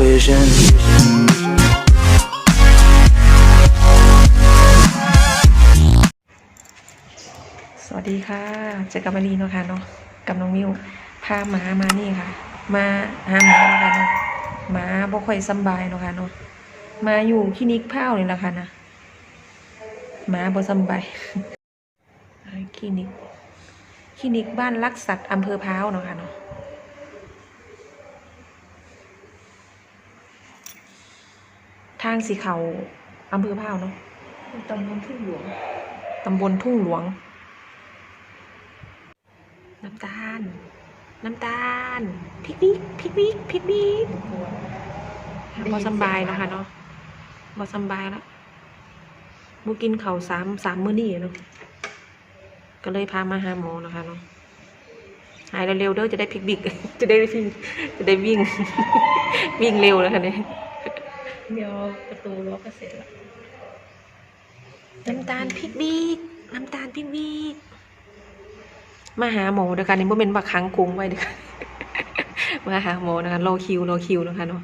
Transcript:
vision. สวัสดีค่ะ เจอกับมารีเนาะค่ะเนาะกับน้องมิวพาหมามานี่ค่ะ มาหาหมาเนาะค่ะเนาะหมาบ่ค่อยสำบายเนาะค่ะเนาะมาอยู่คลินิกเผานี่แหละค่ะนะหมาบ่สำบายคลินิกคลินิกบ้านรักสัตว์อำเภอพร้าวเนาะค่ะเนาะ ทางสีเขาอำเภอพร้าวเนาะตำบลทุ่งหลวงตำบลทุ่งหลวง น้ำตาล น้ำตาลพริกนิกพริกนิกพริกนิกบอสำบายเนาะค่ะเนาะบอสำบายแล้วมูกินเขาวสามสามมื้อนี่เนาะก็เลยพามาหาหมอนะคะเนาะหายเร็วๆเด้อจะได้พลิกบิกจะได้วิ่งจะได้วิ่งวิ่งเร็วแล้วค่ะเนี่ย เดี๋ยวประตูรั้วก็เสร็จแล้วน้ำตาลพริกบีกน้ำตาลพริกบีกมาหาหมอเดี๋ยวกันนี่บ่เป็นบักค้างกุ้งไว้เดี๋ยวกันมาหาหมอนะคะรอคิวรอคิวนะคะเนาะ